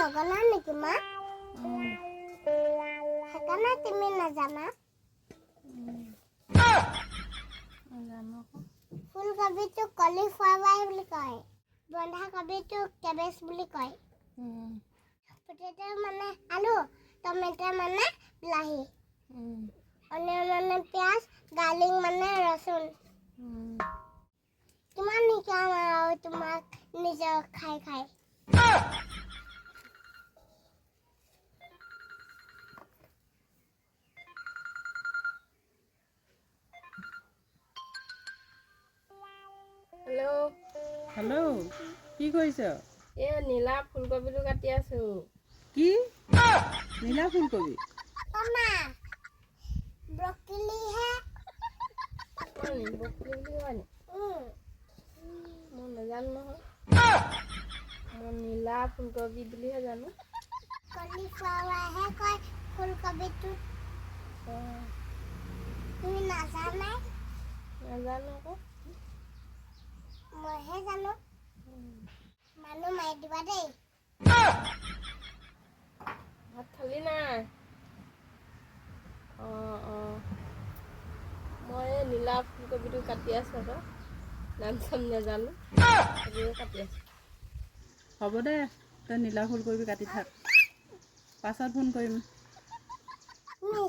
নজনা নেকি মা সেইকাৰণে তুমি নাজানা ফুলকবিটো কলিফ্লাৱাৰ বুলি কয় বন্ধাকবিটো কেবেজ বুলি কয় পটেটো মানে আলু টমেটো মানে বিলাহী অনিয়ন মানে পিঁয়াজ গাৰ্লিক মানে ৰচুন। কিমান শিকাম আৰু তোমাক নিজৰ খাই খাই হেল্ল' হেল্ল' কি কৰিছ? এই নীলা ফুলকবিটো কাটি আছো। কি? নীলা ফুলকবি? মই নাজানো নহয়। মই নীলা ফুলকবি বুলিহে জানো। কলিফ্লাৱাৰহে কয় ফুলকবিটো অঁ, তুমি নাজানাই? নাজানো আকৌ। ভাত খালি নাই অঁ অঁ মই এই নীলা ফুলকবিটো কাটি আছোঁ আকৌ নাম চাম নাজানো। সেইটোৱে কাটি আছোঁ। হ'ব দে তই নীলা ফুলকবি কাটি থাক। পাছত ফোন কৰিম।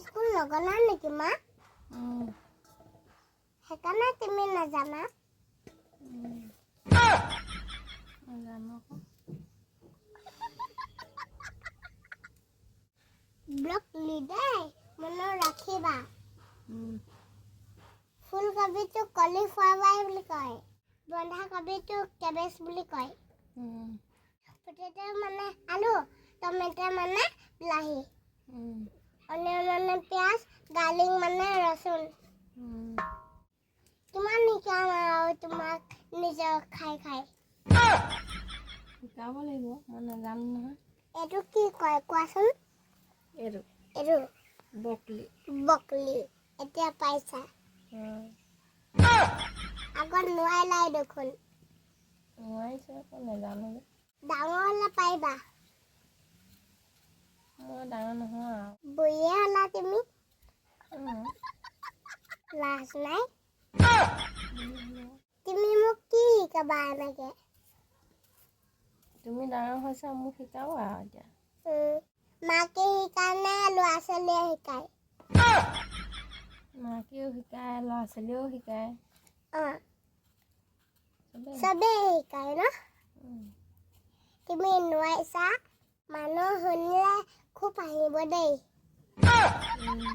স্কুল নগলা নেকি মা? উম, সেইকাৰণে তুমি নাজানা। উম। নাজানো আকৌ। ব্ৰকলি দেই মনত ৰাখিবা। ফুলকবিটো কলিফ্লাৱাৰ বুলি কয় বন্ধাকবিটো কেবেজ বুলি কয়। পটেটো মানে আলু টমেটো মানে বিলাহী। অনিয়ন মানে পিঁয়াজ গাৰ্লিক মানে ৰচুন। কিমান শিকাম আৰু তোমাক নিজৰ খাই খাই। শিকাব লাগিব মই নাজানো নহয়। এইটো কি কয় কোৱাচোন। এইটো। এইটো বকলি। বকলি। এতিয়া পাইছা। আগত নোৱাৰিলাই দেখোন। নোৱাৰিছে আকৌ নাজানো যে। ডাঙৰ হ'লে পাৰিবা। মই ডাঙৰ নহয় আৰু। বুঢ়ীয়ে হ'লা তুমি। লাজ নাই। তুমি মোক কি শিকাবা এনেকে? তুমি ডাঙৰ হৈছা মোক শিকাব এতিয়া। উম, মাকে শিকানে ল'ৰা ছোৱালীয়ে শিকায় মাকেও শিকায় ল'ৰা ছোৱালীয়েও শিকায় অঁ চবেই চবেই শিকায় ন উম, তুমি নোৱাৰিছা মানুহ শুনিলে খুব হাঁহিব দেই উম,